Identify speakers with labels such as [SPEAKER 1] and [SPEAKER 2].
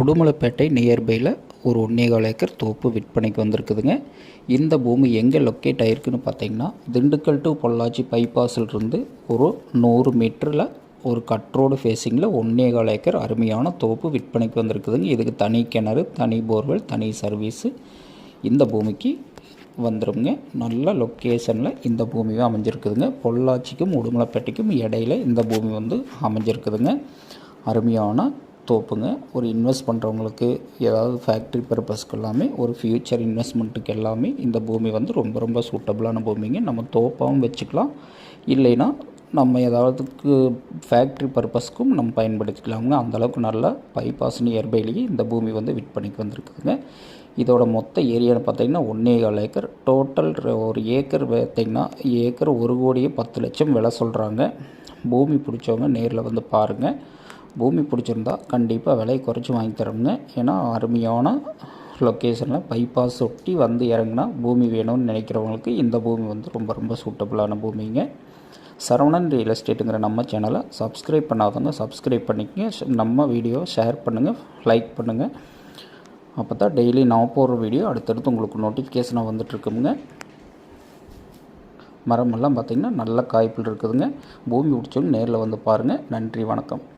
[SPEAKER 1] உடுமலைப்பேட்டை நியர்பையில் ஒரு ஒன்னேகால் ஏக்கர் தோப்பு விற்பனைக்கு வந்திருக்குதுங்க. இந்த பூமி எங்கே லொக்கேட் ஆகிருக்குன்னு பார்த்தீங்கன்னா திண்டுக்கல் டு பொள்ளாச்சி பைபாஸிலிருந்து ஒரு நூறு மீட்டரில் ஒரு கட்ரோடு ஃபேஸிங்கில் ஒன்னேகால் ஏக்கர் அருமையான தோப்பு விற்பனைக்கு வந்திருக்குதுங்க. இதுக்கு தனி கிணறு தனி போர்வெல் தனி சர்வீஸு இந்த பூமிக்கு வந்துருங்க. நல்ல லொக்கேஷனில் இந்த பூமியும் அமைஞ்சிருக்குதுங்க. பொள்ளாச்சிக்கும் உடுமலைப்பேட்டைக்கும் இடையில இந்த பூமி வந்து அமைஞ்சிருக்குதுங்க. அருமையான தோப்புங்க. ஒரு இன்வெஸ்ட் பண்ணுறவங்களுக்கு ஏதாவது ஃபேக்ட்ரி பர்பஸ்க்கு எல்லாமே ஒரு ஃப்யூச்சர் இன்வெஸ்ட்மெண்ட்டுக்கு எல்லாமே இந்த பூமி வந்து ரொம்ப ரொம்ப சூட்டபுளான பூமிங்க. நம்ம தோப்பாகவும் வச்சுக்கலாம். இல்லைன்னா நம்ம ஏதாவதுக்கு ஃபேக்ட்ரி பர்பஸ்க்கும் நம்ம பயன்படுத்திக்கலாமுங்க. அந்தளவுக்கு நல்ல பைபாஸ் நியர்பைலேயே இந்த பூமி வந்து விற்பனைக்கு வந்திருக்குதுங்க. இதோட மொத்த ஏரியான்னு பார்த்தீங்கன்னா ஒன்றே கால் ஏக்கர் டோட்டல் ஒரு ஏக்கர் பார்த்திங்கன்னா ஏக்கர் ஒரு கோடியே பத்து லட்சம் விலை சொல்கிறாங்க பூமி பிடிச்சவங்க நேரில் வந்து பாருங்கள் பூமி பிடிச்சிருந்தா கண்டிப்பாக விலை குறைச்சி வாங்கி தரோங்க ஏன்னா அருமையான லொக்கேஷனில் பைபாஸ் ஒட்டி வந்து இறங்குனா பூமி வேணும்னு நினைக்கிறவங்களுக்கு இந்த பூமி வந்து ரொம்ப ரொம்ப சூட்டபுளான பூமிங்க. சரவணன் ரியல் எஸ்டேட்டுங்கிற நம்ம சேனலை சப்ஸ்கிரைப் பண்ணாதவங்க சப்ஸ்கிரைப் பண்ணிக்கங்க. நம்ம வீடியோ ஷேர் பண்ணுங்கள் லைக் பண்ணுங்கள் அப்போ தான் டெய்லி நான் போடுற வீடியோ அடுத்தடுத்து உங்களுக்கு நோட்டிஃபிகேஷனாக வந்துட்டுருக்குங்க மரமெல்லாம் பார்த்திங்கன்னா நல்ல காய்ப்பில் இருக்குதுங்க. பூமி பிடிச்சவங்க நேரில் வந்து பாருங்கள் நன்றி வணக்கம்.